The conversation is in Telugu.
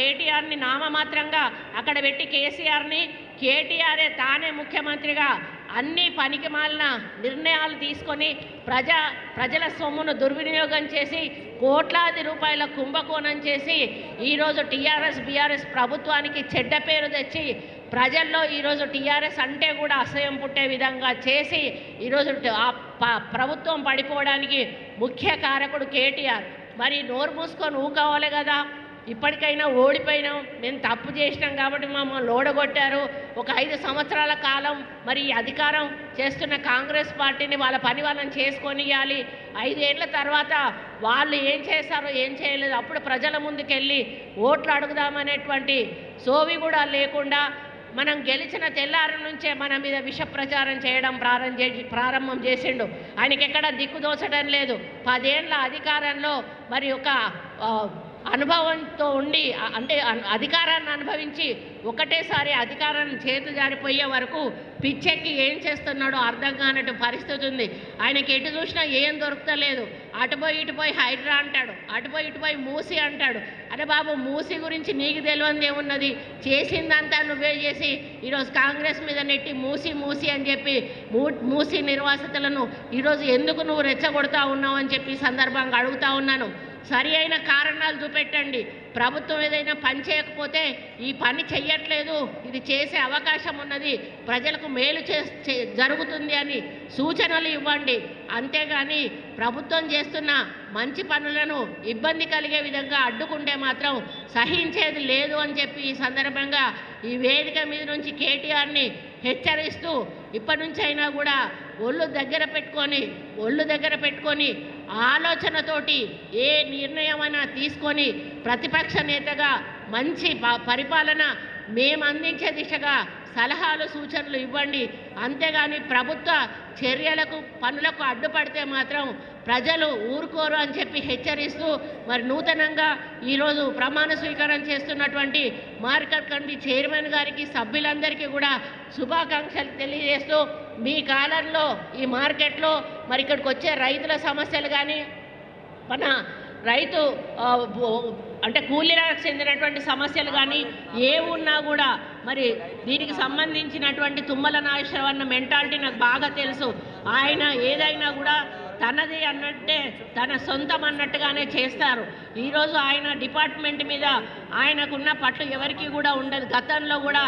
కేటీఆర్ని నామమాత్రంగా అక్కడ పెట్టి కేసీఆర్ని కేటీఆరే తానే ముఖ్యమంత్రిగా అన్ని పనికి మాలిన నిర్ణయాలు తీసుకొని ప్రజా ప్రజల సొమ్మును దుర్వినియోగం చేసి కోట్లాది రూపాయల కుంభకోణం చేసి ఈరోజు టీఆర్ఎస్ బీఆర్ఎస్ ప్రభుత్వానికి చెడ్డ పేరు తెచ్చి ప్రజల్లో ఈరోజు టీఆర్ఎస్ అంటే కూడా అసహ్యం పుట్టే విధంగా చేసి ఈరోజు ఆ ప- ప్రభుత్వం పడిపోవడానికి ముఖ్య కారకుడు కేటీఆర్. మరి నోరు మూసుకొని ఊకోవాలి కదా. ఇప్పటికైనా ఓడిపోయినాం. మేము తప్పు చేసినాం కాబట్టి మమ్మల్ని ఓడగొట్టారు ఒక ఐదు సంవత్సరాల కాలం మరి అధికారం చేస్తున్న కాంగ్రెస్ పార్టీని వాళ్ళ పని వాళ్ళని చేసుకొని ఇవ్వాలి ఐదేళ్ళ తర్వాత వాళ్ళు ఏం చేశారో ఏం చేయలేదు. అప్పుడు ప్రజల ముందుకెళ్ళి ఓట్లు అడుగుదామనేటువంటి సోవి కూడా లేకుండా మనం గెలిచిన తెల్లారి నుంచే మన మీద విష ప్రచారం చేయడం ప్రారంభం చేసి ప్రారంభం చేసిండు. ఆయనకి ఎక్కడ దిక్కుదోచడం లేదు. పదేళ్ళ అధికారంలో మరి ఒక అనుభవంతో ఉండి అంటే అధికారాన్ని అనుభవించి ఒకటేసారి అధికారాన్ని చేతు జారిపోయే వరకు పిచ్చెక్కి ఏం చేస్తున్నాడో అర్థం కానట్టు పరిస్థితి ఉంది. ఆయనకి ఎటు చూసినా ఏం దొరుకుతలేదు. అటుపోయి ఇటుపోయి హైడ్రా అంటాడు. అటుపోయి ఇటుపోయి మూసి అంటాడు. అరే బాబు మూసి గురించి నీకు తెలియంది ఏమున్నది? చేసిందంతా నువ్వే చేసి ఈరోజు కాంగ్రెస్ మీద నెట్టి మూసి మూసి అని చెప్పి మూ మూసి నిర్వాసితులను ఈరోజు ఎందుకు నువ్వు రెచ్చగొడతా ఉన్నావు అని చెప్పి సందర్భంగా అడుగుతా ఉన్నాను. సరి అయిన కారణాలు చూపెట్టండి. ప్రభుత్వం ఏదైనా పని చేయకపోతే ఈ పని చెయ్యట్లేదు. ఇది చేసే అవకాశం ఉన్నది. ప్రజలకు మేలు చే జరుగుతుంది అని సూచనలు ఇవ్వండి. అంతేగాని ప్రభుత్వం చేస్తున్న మంచి పనులను ఇబ్బంది కలిగే విధంగా అడ్డుకుంటే మాత్రం సహించేది లేదు అని చెప్పి ఈ సందర్భంగా ఈ వేదిక మీద నుంచి కేటీఆర్ని హెచ్చరిస్తూ ఇప్పటి నుంచి అయినా కూడా ఒళ్ళు దగ్గర పెట్టుకొని ఒళ్ళు దగ్గర పెట్టుకొని ఆలోచనతోటి ఏ నిర్ణయమైనా తీసుకొని ప్రతిపక్ష నేతగా మంచి ప- పరిపాలన మేము అందించే దిశగా సలహాలు సూచనలు ఇవ్వండి. అంతేగాని ప్రభుత్వ చర్యలకు పనులకు అడ్డుపడితే మాత్రం ప్రజలు ఊరుకోరు అని చెప్పి హెచ్చరిస్తూ మరి నూతనంగా ఈరోజు ప్రమాణ స్వీకారం చేస్తున్నటువంటి మార్కెట్ కమిటీ చైర్మన్ గారికి సభ్యులందరికీ కూడా శుభాకాంక్షలు తెలియజేస్తూ మీ కాలంలో ఈ మార్కెట్లో మరి ఇక్కడికి వచ్చే రైతుల సమస్యలు కానీ మన రైతు అంటే కూలీలకు చెందినటువంటి సమస్యలు కానీ ఏ ఉన్నా కూడా మరి దీనికి సంబంధించినటువంటి తుమ్మల నాగేశ్వరన్న మెంటాలిటీ నాకు బాగా తెలుసు. ఆయన ఏదైనా కూడా తనది అన్నట్టే తన సొంతం అన్నట్టుగానే చేస్తారు. ఈరోజు ఆయన డిపార్ట్మెంట్ మీద ఆయనకున్న పట్ల ఎవరికి కూడా ఉండదు. గతంలో కూడా